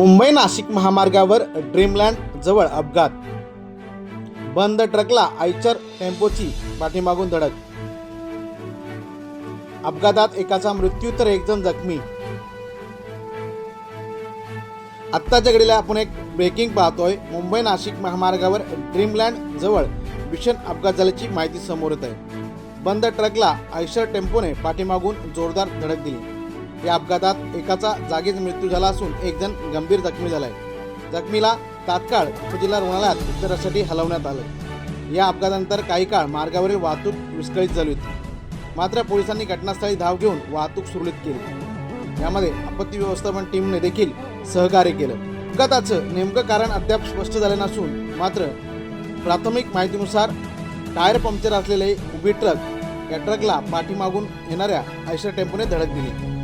मुंबई नाशिक महामार्गावर ड्रीमलँड जवळ अपघात. बंद ट्रकला आयचर टेम्पोची पाठीमागून धडक. अपघातात एकाचा मृत्यू तर एक जण जखमी. आत्ताच्या घडीला आपण एक ब्रेकिंग पाहतोय. मुंबई नाशिक महामार्गावर ड्रीमलँड जवळ भीषण अपघात झाल्याची माहिती समोर येत आहे. बंद ट्रकला आयशर टेम्पोने पाठीमागून जोरदार धडक दिली. या अपघातात एकाचा जागीच मृत्यू झाला असून एक जण गंभीर जखमी झालाय. जखमीला तात्काळ उपजिल्हा रुग्णालयात उपचारासाठी हलवण्यात आलं. या अपघातानंतर काही काळ मार्गावरील वाहतूक विस्कळीत झाली होती. मात्र पोलिसांनी घटनास्थळी धाव घेऊन वाहतूक सुरळीत केली. यामध्ये आपत्ती व्यवस्थापन टीमने देखील सहकार्य केलं. अपघाताचं नेमकं कारण अद्याप स्पष्ट झालं नसून मात्र प्राथमिक माहितीनुसार टायर पंक्चर असलेले उभी ट्रक या ट्रकला पाठीमागून येणाऱ्या आयशर टेम्पोने धडक दिली.